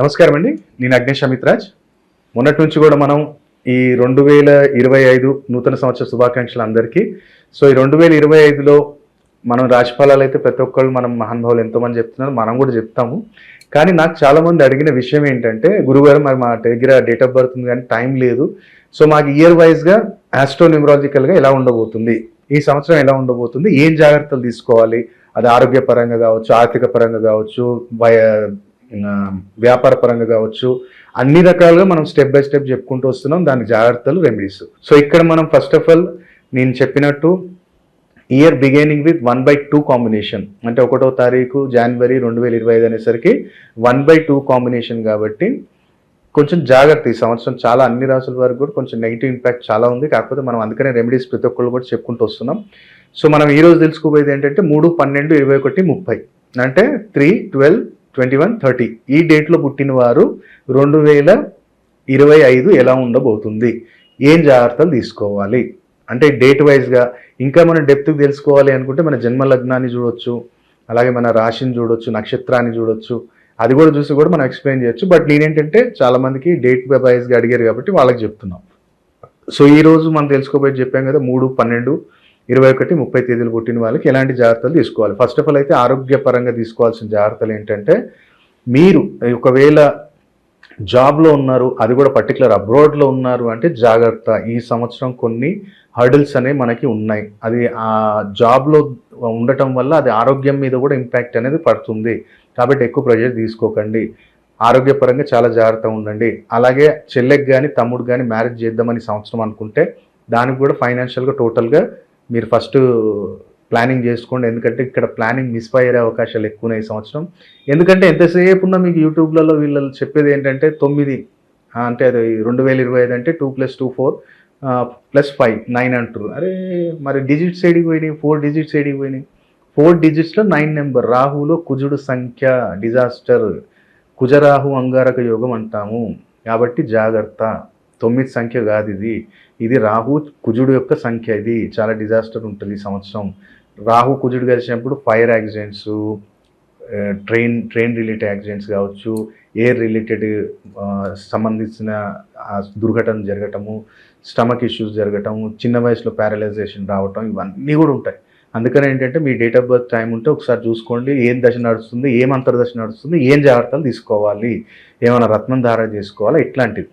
నమస్కారం అండి. నేను అగ్నేష్ అమిత్రాజ్ మొన్నటి నుంచి కూడా మనం ఈ రెండు వేల ఇరవై ఐదు నూతన సంవత్సర శుభాకాంక్షలు అందరికీ. సో ఈ రెండు వేల ఇరవై ఐదులో మనం రాశిఫలాలు అయితే ప్రతి ఒక్కళ్ళు మనం మహానుభావులు ఎంతోమంది చెప్తున్నారు మనం కూడా చెప్తాము. కానీ నాకు చాలామంది అడిగిన విషయం ఏంటంటే గురుగారు మరి మా దగ్గర డేట్ ఆఫ్ బర్త్ ఉంది కానీ టైం లేదు. సో మాకు ఇయర్ వైజ్గా ఆస్ట్రోన్యూమరాలజికల్గా ఎలా ఉండబోతుంది ఈ సంవత్సరం ఎలా ఉండబోతుంది ఏం జాగ్రత్తలు తీసుకోవాలి అది ఆరోగ్యపరంగా కావచ్చు ఆర్థిక పరంగా కావచ్చు వ్యాపార పరంగా కావచ్చు అన్ని రకాలుగా మనం స్టెప్ బై స్టెప్ చెప్పుకుంటూ వస్తున్నాం. దాని జాగ్రత్తలు రెమెడీస్ సో ఇక్కడ మనం ఫస్ట్ ఆఫ్ ఆల్ నేను చెప్పినట్టు year beginning with one by two combination అంటే ఒకటో తారీఖు జనవరి రెండు వేల ఇరవై ఐదు అనేసరికి వన్ బై టూ కాంబినేషన్ కాబట్టి కొంచెం జాగ్రత్త. ఈ సంవత్సరం చాలా అన్ని రాసుల వరకు కూడా కొంచెం నెగిటివ్ ఇంపాక్ట్ చాలా ఉంది. కాకపోతే మనం అందుకనే రెమెడీస్ ప్రతి ఒక్కళ్ళు కూడా చెప్పుకుంటూ వస్తున్నాం. సో మనం ఈ రోజు తెలుసుకోబోయేది ఏంటంటే మూడు పన్నెండు ఇరవై ఒకటి ముప్పై. అంటే three twelve twenty one thirty ఈ డేట్లో పుట్టిన వారు రెండు వేల ఇరవై ఐదు ఎలా ఉండబోతుంది? ఏం జాగ్రత్తలు తీసుకోవాలి? అంటే డేట్ వైజ్గా ఇంకా మనం డెప్త్కి తెలుసుకోవాలి అనుకుంటే మన జన్మ లగ్నాన్ని చూడొచ్చు అలాగే మన రాశిని చూడొచ్చు నక్షత్రాన్ని చూడొచ్చు. అది కూడా చూసి కూడా మనం ఎక్స్ప్లెయిన్ చేయొచ్చు. బట్ నేనేంటంటే చాలామందికి డేట్ వైజ్గా అడిగారు కాబట్టి వాళ్ళకి చెప్తున్నాం. సో ఈరోజు మనం తెలుసుకోబోయి చెప్పాం కదా మూడు పన్నెండు ఇరవై ఒకటి ముప్పై తేదీలు పుట్టిన వాళ్ళకి ఎలాంటి జాగ్రత్తలు తీసుకోవాలి? ఫస్ట్ ఆఫ్ ఆల్ అయితే ఆరోగ్యపరంగా తీసుకోవాల్సిన జాగ్రత్తలు ఏంటంటే మీరు ఒకవేళ జాబ్లో ఉన్నారు అది కూడా పర్టికులర్ అబ్రాడ్లో ఉన్నారు అంటే జాగ్రత్త. ఈ సంవత్సరం కొన్ని హర్డిల్స్ అనేవి మనకి ఉన్నాయి. అది ఆ జాబ్లో ఉండటం వల్ల అది ఆరోగ్యం మీద కూడా ఇంపాక్ట్ అనేది పడుతుంది. కాబట్టి ఎక్కువ ప్రెషర్ తీసుకోకండి. ఆరోగ్యపరంగా చాలా జాగ్రత్తగా ఉండండి. అలాగే చెల్లెకి కానీ తమ్ముడు కానీ మ్యారేజ్ చేద్దామని సంవత్సరం అనుకుంటే దానికి కూడా ఫైనాన్షియల్గా టోటల్గా మీరు ఫస్ట్ ప్లానింగ్ చేసుకోండి. ఎందుకంటే ఇక్కడ ప్లానింగ్ మిస్ అయ్యే అవకాశాలు ఎక్కువ ఈ సంవత్సరం. ఎందుకంటే ఎంతసేపు ఉన్నా మీకు యూట్యూబ్లలో వీళ్ళు చెప్పేది ఏంటంటే తొమ్మిది అంటే అది రెండు వేల ఇరవై ఐదు అంటే two plus two four plus five nine అంటారు. అరే మరి డిజిట్స్ ఏడికి పోయినాయి? ఫోర్ డిజిట్స్ ఏడికి పోయినాయి? ఫోర్ డిజిట్స్లో నైన్ నెంబర్ రాహులో కుజుడు సంఖ్య డిజాస్టర్ కుజరాహు అంగారక యోగం అంటాము. కాబట్టి జాగ్రత్త. తొమ్మిది సంఖ్య కాదు ఇది. ఇది రాహు కుజుడు యొక్క సంఖ్య ఇది. చాలా డిజాస్టర్ ఉంటుంది ఈ సంవత్సరం. రాహు కుజుడు కలిసినప్పుడు fire accidents train train related accidents కావచ్చు ఎయిర్ రిలేటెడ్ uh, సంబంధించిన uh, దుర్ఘటన జరగటము స్టమక్ ఇష్యూస్ జరగటము చిన్న వయసులో ప్యారలైజేషన్ రావటం ఇవన్నీ కూడా ఉంటాయి. అందుకని ఏంటంటే మీ డేట్ ఆఫ్ బర్త్ టైం ఉంటే ఒకసారి చూసుకోండి. ఏం దశ నడుస్తుంది ఏం అంతర్దశ నడుస్తుంది ఏం జాగ్రత్తలు తీసుకోవాలి ఏమైనా రత్నం ధార చేసుకోవాలా ఇట్లాంటివి.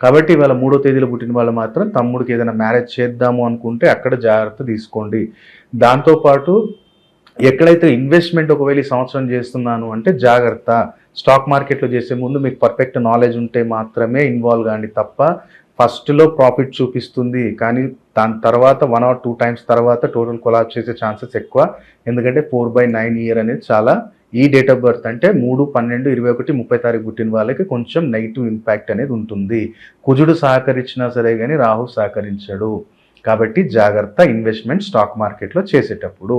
కాబట్టి ఇవాళ మూడో తేదీలో పుట్టిన వాళ్ళు మాత్రం తమ్ముడికి ఏదైనా మ్యారేజ్ చేద్దాము అనుకుంటే అక్కడ జాగ్రత్త తీసుకోండి. దాంతోపాటు ఎక్కడైతే ఇన్వెస్ట్మెంట్ ఒకవేళ ఈ సంవత్సరం చేస్తున్నాను అంటే జాగ్రత్త. స్టాక్ మార్కెట్లో చేసే ముందు మీకు పర్ఫెక్ట్ నాలెడ్జ్ ఉంటే మాత్రమే ఇన్వాల్వ్ కాండి తప్ప ఫస్ట్లో ప్రాఫిట్ చూపిస్తుంది. కానీ దాని తర్వాత వన్ ఆర్ టూ టైమ్స్ తర్వాత టోటల్ కొలాబ్ చేసే ఛాన్సెస్ ఎక్కువ. ఎందుకంటే ఫోర్ బై నైన్ ఇయర్ అనేది చాలా ఈ డేట్ ఆఫ్ బర్త్ అంటే మూడు పన్నెండు ఇరవై ఒకటి ముప్పై తారీఖు పుట్టిన వాళ్ళకి కొంచెం నెగిటివ్ ఇంపాక్ట్ అనేది ఉంటుంది. కుజుడు సహకరించినా సరే కానీ రాహు సహకరించడు. కాబట్టి జాగ్రత్త ఇన్వెస్ట్మెంట్ స్టాక్ మార్కెట్లో చేసేటప్పుడు.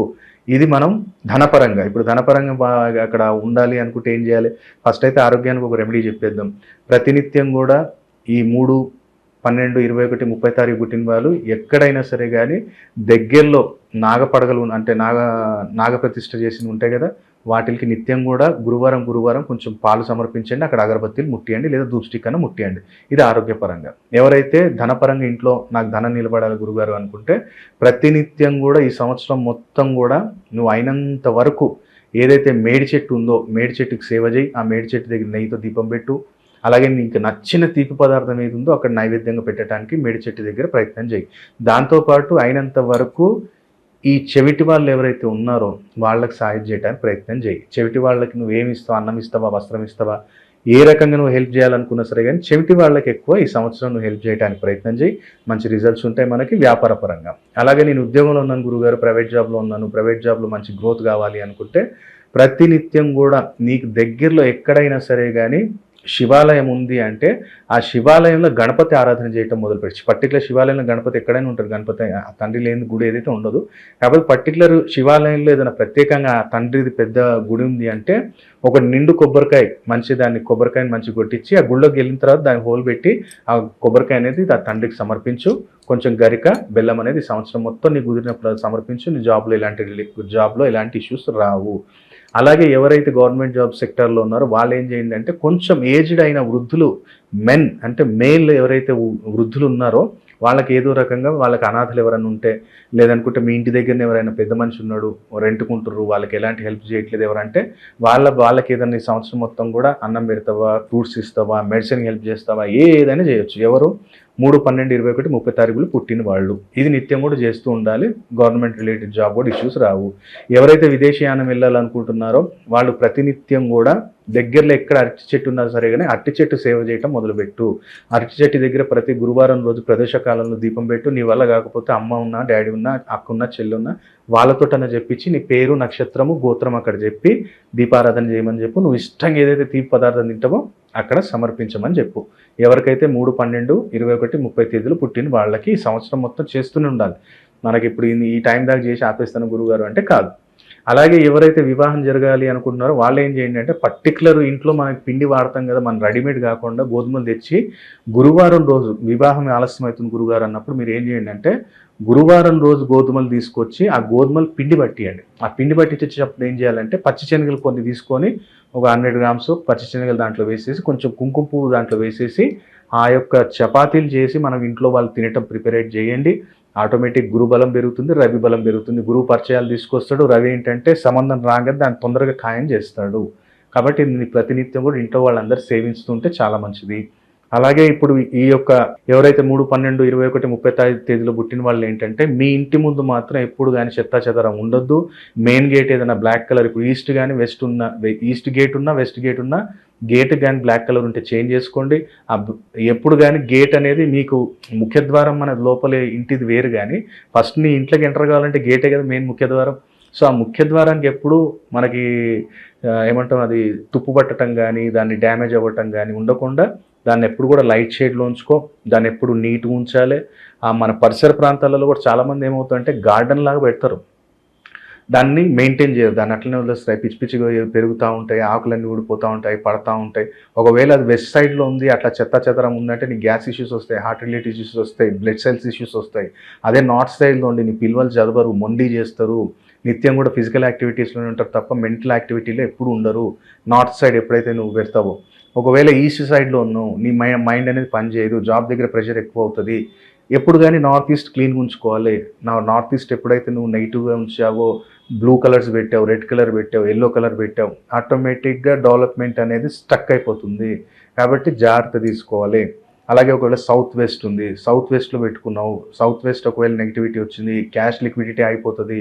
ఇది మనం ధనపరంగా ఇప్పుడు ధనపరంగా బాగా అక్కడ ఉండాలి అనుకుంటే ఏం చేయాలి? ఫస్ట్ అయితే ఆరోగ్యానికి ఒక రెమెడీ చెప్పేద్దాం. ప్రతినిత్యం కూడా ఈ మూడు పన్నెండు ఇరవై ఒకటి ముప్పై తారీఖు పుట్టిన వాళ్ళు ఎక్కడైనా సరే కానీ దగ్గరలో నాగపడగలు అంటే నాగ నాగప్రతిష్ఠ చేసి ఉంటాయి కదా వాటికి నిత్యం కూడా గురువారం గురువారం కొంచెం పాలు సమర్పించండి అక్కడ అగరబత్తీలు ముట్టియండి లేదా ధూప్ స్టిక్ అన్న ముట్టియండి. ఇది ఆరోగ్యపరంగా. ఎవరైతే ధనపరంగా ఇంట్లో నాకు ధనం నిలబడాలి గురుగారు అనుకుంటే ప్రతినిత్యం కూడా ఈ సంవత్సరం మొత్తం కూడా నువ్వు అయినంత వరకు ఏదైతే మేడి చెట్టు ఉందో మేడి చెట్టుకి సేవ చేయి ఆ మేడి చెట్టు దగ్గర నెయ్యితో దీపం పెట్టు అలాగే నీకు నచ్చిన తీపి పదార్థం ఏది ఉందో అక్కడ నైవేద్యంగా పెట్టడానికి మేడి చెట్టు దగ్గర ప్రయత్నం చేయి. దాంతోపాటు అయినంత వరకు ఈ చెవిటి వాళ్ళు ఎవరైతే ఉన్నారో వాళ్ళకి సాయం చేయడానికి ప్రయత్నం చేయి. చెవిటి వాళ్ళకి నువ్వు ఏమి ఇస్తావు అన్నం ఇస్తావా వస్త్రం ఇస్తావా ఏ రకంగా నువ్వు హెల్ప్ చేయాలనుకున్నా సరే కానీ చెవిటి వాళ్ళకి ఎక్కువ ఈ సంవత్సరం నువ్వు హెల్ప్ చేయడానికి ప్రయత్నం చేయి. మంచి రిజల్ట్స్ ఉంటాయి మనకి వ్యాపార పరంగా. అలాగే నేను ఉద్యోగంలో ఉన్నాను గురుగారు ప్రైవేట్ జాబ్లో ఉన్నాను ప్రైవేట్ జాబ్లో మంచి గ్రోత్ కావాలి అనుకుంటే ప్రతినిత్యం కూడా నీకు దగ్గరలో ఎక్కడైనా సరే కానీ శివాలయం ఉంది అంటే ఆ శివాలయంలో గణపతి ఆరాధన చేయటం మొదలుపెట్టి పర్టికులర్ శివాలయంలో గణపతి ఎక్కడైనా ఉంటారు. గణపతి ఆ తండ్రి లేని గుడి ఏదైతే ఉండదు కాబట్టి పర్టికులర్ శివాలయంలో ఏదైనా ప్రత్యేకంగా ఆ తండ్రిది పెద్ద గుడి ఉంది అంటే ఒక నిండు కొబ్బరికాయ మంచి దాన్ని కొబ్బరికాయని మంచి కొట్టించి ఆ గుళ్ళోకి వెళ్ళిన తర్వాత దాన్ని హోల్ పెట్టి ఆ కొబ్బరికాయ అనేది ఆ తండ్రికి సమర్పించు. కొంచెం గరిక బెల్లం అనేది సంవత్సరం మొత్తం నీ కుదిరినప్పుడు సమర్పించు. నీ జాబ్లో ఇలాంటి జాబ్లో ఇలాంటి ఇష్యూస్ రావు. అలాగే ఎవరైతే గవర్నమెంట్ జాబ్ సెక్టర్లో ఉన్నారో వాళ్ళు ఏం చేయండి అంటే కొంచెం ఏజ్డ్ అయిన వృద్ధులు మెన్ అంటే మేల్ ఎవరైతే వృద్ధులు ఉన్నారో వాళ్ళకి ఏదో రకంగా వాళ్ళకి అనాథలు ఎవరైనా ఉంటే లేదనుకుంటే మీ ఇంటి దగ్గరనే ఎవరైనా పెద్ద మనిషి ఉన్నాడు రెంట్కుంటారు వాళ్ళకి ఎలాంటి హెల్ప్ చేయట్లేదు ఎవరంటే వాళ్ళ వాళ్ళకి ఏదైనా ఈ సంవత్సరం మొత్తం కూడా అన్నం పెడతావా ఫ్రూట్స్ ఇస్తావా మెడిసిన్ హెల్ప్ చేస్తావా ఏదైనా చేయొచ్చు. ఎవరు? మూడు పన్నెండు ఇరవై ఒకటి ముప్పై తారీఖులు పుట్టిన వాళ్ళు. ఇది నిత్యం కూడా చేస్తూ ఉండాలి. గవర్నమెంట్ రిలేటెడ్ జాబ్ కూడా ఇష్యూస్ రావు. ఎవరైతే విదేశీయానం వెళ్ళాలనుకుంటున్నారో వాళ్ళు ప్రతినిత్యం కూడా దగ్గరలో ఎక్కడ అరటి చెట్టు ఉన్నా సరే కానీ అరటి చెట్టు సేవ చేయటం మొదలుపెట్టు. అరటి చెట్టు దగ్గర ప్రతి గురువారం రోజు ప్రదోష కాలంలో దీపం పెట్టు. నీ వల్ల కాకపోతే అమ్మ ఉన్నా డాడీ ఉన్నా అక్క ఉన్నా చెల్లి ఉన్నా వాళ్ళతోటన చెప్పించి నీ పేరు నక్షత్రము గోత్రం అక్కడ చెప్పి దీపారాధన చేయమని చెప్పు. నువ్వు ఇష్టంగా ఏదైతే తీపి పదార్థం తింటావో అక్కడ సమర్పించమని చెప్పు. ఎవరికైతే మూడు పన్నెండు ఇరవై ఒకటి ముప్పై తేదీలు పుట్టిన వాళ్ళకి ఈ సంవత్సరం మొత్తం చేస్తూనే ఉండాలి. మనకి ఇప్పుడు ఈ- ఈ టైం దాకా చేసి ఆపేస్తాను గురుగారు అంటే కాదు. అలాగే ఎవరైతే వివాహం జరగాలి అనుకుంటున్నారో వాళ్ళు ఏం చేయండి అంటే పర్టికులర్ ఇంట్లో మనకి పిండి వాడతాం కదా మనం రెడీమేడ్ కాకుండా గోధుమలు తెచ్చి గురువారం రోజు వివాహం ఆలస్యం అవుతుంది గురుగారు అన్నప్పుడు మీరు ఏం చేయండి అంటే గురువారం రోజు గోధుమలు తీసుకొచ్చి ఆ గోధుమలు పిండి పట్టియండి. ఆ పిండి పట్టించేటప్పుడు ఏం చేయాలంటే పచ్చి శనగలు కొన్ని తీసుకొని ఒక హండ్రెడ్ గ్రామ్స్ పచ్చి శనగలు దాంట్లో వేసేసి కొంచెం కుంకుమ పువ్వు దాంట్లో వేసేసి ఆ యొక్క చపాతీలు చేసి మనం ఇంట్లో వాళ్ళు తినటం ప్రిపేరేట్ చేయండి. ఆటోమేటిక్ గురు బలం పెరుగుతుంది రవి బలం పెరుగుతుంది. గురువు పరిచయాలు తీసుకొస్తాడు. రవి ఏంటంటే సంబంధం రాగానే దాన్ని తొందరగా ఖాయం చేస్తాడు. కాబట్టి ఇది ప్రతినిత్యం కూడా ఇంట్లో వాళ్ళందరూ సేవిస్తుంటే చాలా మంచిది. అలాగే ఇప్పుడు ఈ యొక్క ఎవరైతే మూడు పన్నెండు ఇరవై ఒకటి ముప్పై తా- తేదీలో పుట్టిన వాళ్ళు ఏంటంటే మీ ఇంటి ముందు మాత్రం ఎప్పుడు కానీ చెత్త చెదరం ఉండొద్దు. మెయిన్ గేట్ ఏదైనా బ్లాక్ కలర్ ఇప్పుడు ఈస్ట్ కానీ వెస్ట్ ఉన్న ఈస్ట్ గేట్ ఉన్నా వెస్ట్ గేట్ ఉన్నా గేట్ కానీ బ్లాక్ కలర్ ఉంటే చేంజ్ చేసుకోండి. ఆ ఎప్పుడు కానీ గేట్ అనేది మీకు ముఖ్యద్వారం మన లోపలే ఇంటిది వేరు కానీ ఫస్ట్ నీ ఇంట్లోకి ఎంటర్ కావాలంటే గేటే కదా మెయిన్ ముఖ్యద్వారం. సో ఆ ముఖ్యద్వారానికి ఎప్పుడు మనకి ఏమంటాం అది తుప్పు పట్టడం కానీ దాన్ని డ్యామేజ్ అవ్వటం కానీ ఉండకుండా దాన్ని ఎప్పుడు కూడా లైట్ షేడ్లో ఉంచుకో దాన్ని ఎప్పుడు నీట్గా ఉంచాలి. ఆ మన పరిసర ప్రాంతాలలో కూడా చాలామంది ఏమవుతుందంటే గార్డెన్ లాగా పెడతారు. దాన్ని మెయింటైన్ చేయరు. దాన్ని అట్లనే వదిలేస్తాయి పిచ్చి పిచ్చిగా పెరుగుతూ ఉంటాయి ఆకులన్నీ ఊడిపోతూ ఉంటాయి పడతా ఉంటాయి. ఒకవేళ అది వెస్ట్ సైడ్లో ఉంది అట్లా చెత్త చెత్తరం ఉందంటే నీ గ్యాస్ ఇష్యూస్ వస్తాయి హార్ట్ రిలేట్ ఇష్యూస్ వస్తాయి బ్లడ్ సెల్స్ ఇష్యూస్ వస్తాయి. అదే నార్త్ సైడ్లో ఉండి నీ పిల్వలు చదవరు మొండి చేస్తారు. నిత్యం కూడా ఫిజికల్ యాక్టివిటీస్లోనే ఉంటారు తప్ప మెంటల్ యాక్టివిటీలో ఎప్పుడు ఉండరు. నార్త్ సైడ్ ఎప్పుడైతే నువ్వు పెడతావో ఒకవేళ ఈస్ట్ సైడ్లో ఉన్నావు నీ మై మైండ్ అనేది పనిచేయదు జాబ్ దగ్గర ప్రెషర్ ఎక్కువ అవుతుంది. ఎప్పుడు కానీ నార్త్ ఈస్ట్ క్లీన్గా ఉంచుకోవాలి. నా నార్త్ ఈస్ట్ ఎప్పుడైతే నువ్వు నెగిటివ్గా ఉంచావో బ్లూ కలర్స్ పెట్టావు రెడ్ కలర్ పెట్టావు ఎల్లో కలర్ పెట్టావు ఆటోమేటిక్గా డెవలప్మెంట్ అనేది స్టక్ అయిపోతుంది. కాబట్టి జాగ్రత్త తీసుకోవాలి. అలాగే ఒకవేళ సౌత్ వెస్ట్ ఉంది సౌత్ వెస్ట్లో పెట్టుకున్నావు సౌత్ వెస్ట్ ఒకవేళ నెగిటివిటీ వచ్చింది క్యాష్ లిక్విడిటీ అయిపోతుంది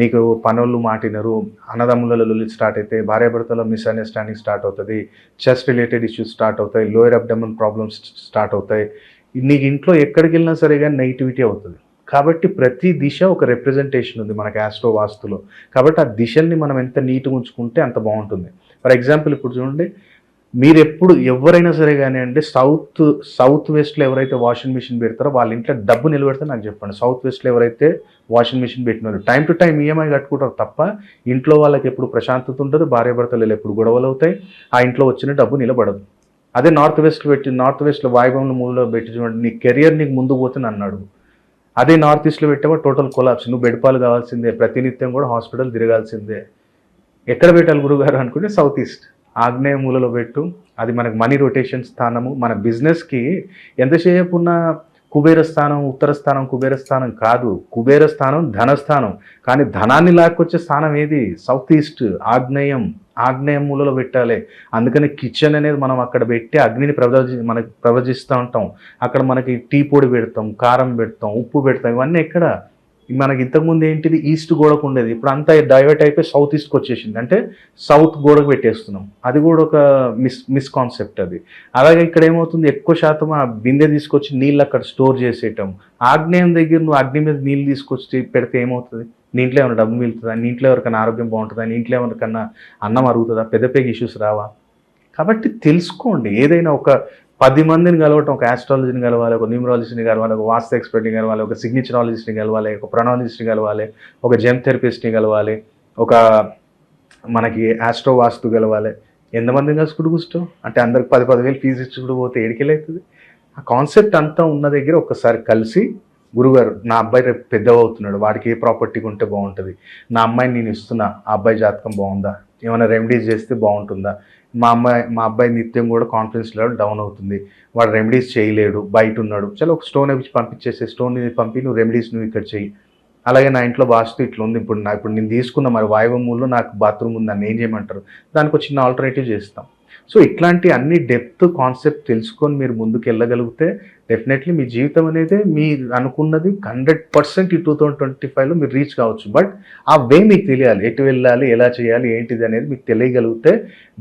నీకు పనులు మాటినరు అన్నదమ్ములలో స్టార్ట్ అయితే భార్యాభర్తలో మిస్అండర్స్టాండింగ్ స్టార్ట్ అవుతుంది చెస్ట్ రిలేటెడ్ ఇష్యూస్ స్టార్ట్ అవుతాయి లోయర్ అబ్డమన్ ప్రాబ్లమ్స్ స్టార్ట్ అవుతాయి. నీకు ఇంట్లో ఎక్కడికి వెళ్ళినా సరే కానీ నెగిటివిటీ అవుతుంది. కాబట్టి ప్రతి దిశ ఒక రిప్రజెంటేషన్ ఉంది మనకి ఆస్ట్రో వాస్తులో కాబట్టి ఆ దిశల్ని మనం ఎంత నీట్గా ఉంచుకుంటే అంత బాగుంటుంది. ఫర్ ఎగ్జాంపుల్ ఇప్పుడు చూడండి మీరు ఎప్పుడు ఎవరైనా సరే కానీ అంటే సౌత్ సౌత్ వెస్ట్లో ఎవరైతే వాషింగ్ మిషన్ పెడతారో వాళ్ళ ఇంట్లో డబ్బు నిలబెడితే నాకు చెప్పండి. సౌత్ వెస్ట్లో ఎవరైతే వాషింగ్ మిషన్ పెట్టినారు టైం టు టైం ఈఎంఐ కట్టుకుంటారు తప్ప ఇంట్లో వాళ్ళకి ఎప్పుడు ప్రశాంతత ఉంటుంది భార్యాభర్తలు ఎప్పుడు గొడవలు అవుతాయి ఆ ఇంట్లో వచ్చిన డబ్బు నిలబడదు. అదే నార్త్ వెస్ట్ పెట్టి నార్త్ వెస్ట్లో వాయుభవన్ల మూలలో పెట్టి చూడండి నీ కెరియర్ నీకు ముందు పోతుంది అన్నాడు అదే నార్త్ ఈస్ట్లో పెట్టావా టోటల్ కొలాప్స్. నువ్వు బెడ్పాలు కావాల్సిందే ప్రతినిత్యం కూడా హాస్పిటల్ తిరగాల్సిందే. ఎక్కడ పెట్టాలి గురుగారు అనుకుంటే సౌత్ ఈస్ట్. ఆగ్నేయ మూలలో పెట్టు. అది మనకు మనీ రొటేషన్ స్థానము. మన బిజినెస్కి ఎంతసేపు ఉన్న కుబేర స్థానం ఉత్తర స్థానం కుబేర స్థానం కాదు. కుబేర స్థానం ధనస్థానం కానీ ధనాన్ని లాక్కొచ్చే స్థానం ఏది? సౌత్ ఈస్ట్ ఆగ్నేయం. ఆగ్నేయ మూలలో పెట్టాలి. అందుకని కిచెన్ అనేది మనం అక్కడ పెట్టి అగ్నిని ప్రవజి మనకి ప్రవచిస్తూ ఉంటాం. అక్కడ మనకి టీ పొడి పెడతాం కారం పెడతాం ఉప్పు పెడతాం. ఇవన్నీ ఎక్కడ? మనకి ఇంతకుముందు ఏంటిది? ఈస్ట్ గోడకు ఉండేది. ఇప్పుడు అంతా డైవర్ట్ అయిపోయి సౌత్ ఈస్ట్కి వచ్చేసింది. అంటే సౌత్ గోడకు పెట్టేస్తున్నాం. అది కూడా ఒక మిస్ మిస్కాన్సెప్ట్ అది. అలాగే ఇక్కడ ఏమవుతుంది? ఎక్కువ శాతం ఆ బిందె తీసుకొచ్చి నీళ్ళు అక్కడ స్టోర్ చేసేయటం. ఆగ్నేయం దగ్గర నువ్వు అగ్ని మీద నీళ్ళు తీసుకొచ్చి పెడితే ఏమవుతుంది? నీ ఇంట్లో ఏమైనా డబ్బు మిగులుతుందా? నీ ఇంట్లో ఎవరికైనా ఆరోగ్యం బాగుంటుందా? నీ ఇంట్లో ఎవరికన్నా అన్నం అరుగుతుందా? పెద్ద పెద్ద ఇష్యూస్ రావా? కాబట్టి తెలుసుకోండి. ఏదైనా ఒక పది మందిని కలవటం ఒక ఆస్ట్రాలజీని కలవాలి ఒక న్యూమరాలజిస్ట్ని కలవాలి ఒక వాస్తు ఎక్స్పర్ట్ని కలవాలి ఒక సిగ్నిచరాలజిస్ట్ని కలవాలి ఒక ప్రొనాలజిస్ట్ని కలవాలి ఒక జెమ్ థెరపిస్ట్ని కలవాలి ఒక మనకి ఆస్ట్రో వాస్తు కలవాలి. ఎంతమందిని కలుసుకుంటూ కూర్చో అంటే అందరికి పది పదివేలు ఫీజు ఇచ్చుకుంటూ పోతే ఏడికెళ్ళవుతుంది ఆ కాన్సెప్ట్ అంతా ఉన్న దగ్గర ఒకసారి కలిసి గురుగారు నా అబ్బాయి రేపు పెద్దవవుతున్నాడు వాడికి ఏ ప్రాపర్టీ ఉంటే బాగుంటుంది. నా అమ్మాయిని నేను ఇస్తున్నా ఆ అబ్బాయి జాతకం బాగుందా? ఏమైనా రెమెడీస్ చేస్తే బాగుంటుందా? మా అమ్మాయి మా అబ్బాయి నిత్యం కూడా కాన్ఫిడెన్స్ లెవెల్ డౌన్ అవుతుంది. వాడు రెమెడీస్ చేయలేడు బయట ఉన్నాడు. చలో ఒక స్టోన్ ఇచ్చి పంపించేసే స్టోన్ పంపి నువ్వు రెమెడీస్ నువ్వు ఇక్కడ చెయ్యి. అలాగే నా ఇంట్లో వాస్తు ఇట్లా ఉంది. ఇప్పుడు నా ఇప్పుడు నేను తీసుకున్న మరి వాయువమూల్లో నాకు బాత్రూమ్ ఉంది నన్ను ఏం చేయమంటారు? దానికి ఒక చిన్న ఆల్టర్నేటివ్ చేస్తాం. సో ఇట్లాంటి అన్ని డెప్త్ కాన్సెప్ట్ తెలుసుకొని మీరు ముందుకు వెళ్ళగలిగితే డెఫినెట్లీ మీ జీవితం అనేది మీరు అనుకున్నది హండ్రెడ్ పర్సెంట్ ఈ టూ థౌజండ్ ట్వంటీ ఫైవ్లో మీరు రీచ్ కావచ్చు. బట్ ఆ వే మీకు తెలియాలి. ఎటు వెళ్ళాలి? ఎలా చేయాలి? ఏంటిది అనేది మీకు తెలియగలిగితే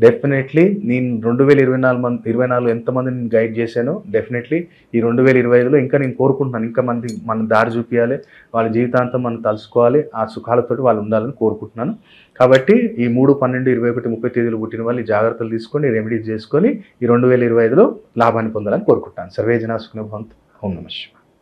డెఫినెట్లీ నేను రెండు వేల ఇరవై నాలుగు మంది ఇరవై నాలుగు ఎంతమంది నేను గైడ్ చేశానో డెఫినెట్లీ ఈ రెండు వేల ఇరవై ఐదులో ఇంకా నేను కోరుకుంటున్నాను. ఇంకా మంది మనం దారి చూపించాలి వాళ్ళ జీవితాంతం మనం తలుసుకోవాలి ఆ సుఖాలతోటి వాళ్ళు ఉండాలని కోరుకుంటున్నాను. కాబట్టి ఈ మూడు పన్నెండు ఇరవై ఒకటి ముప్పై తేదీలు పుట్టిన వాళ్ళు జాగ్రత్తలు తీసుకొని రెమెడీస్ చేసుకొని ఈ రెండు వేల ఇరవై ఐదులో లాభాన్ని పొందాలని కోరుకుంటాను సర్వే भक्त ओम नमः शिवाय।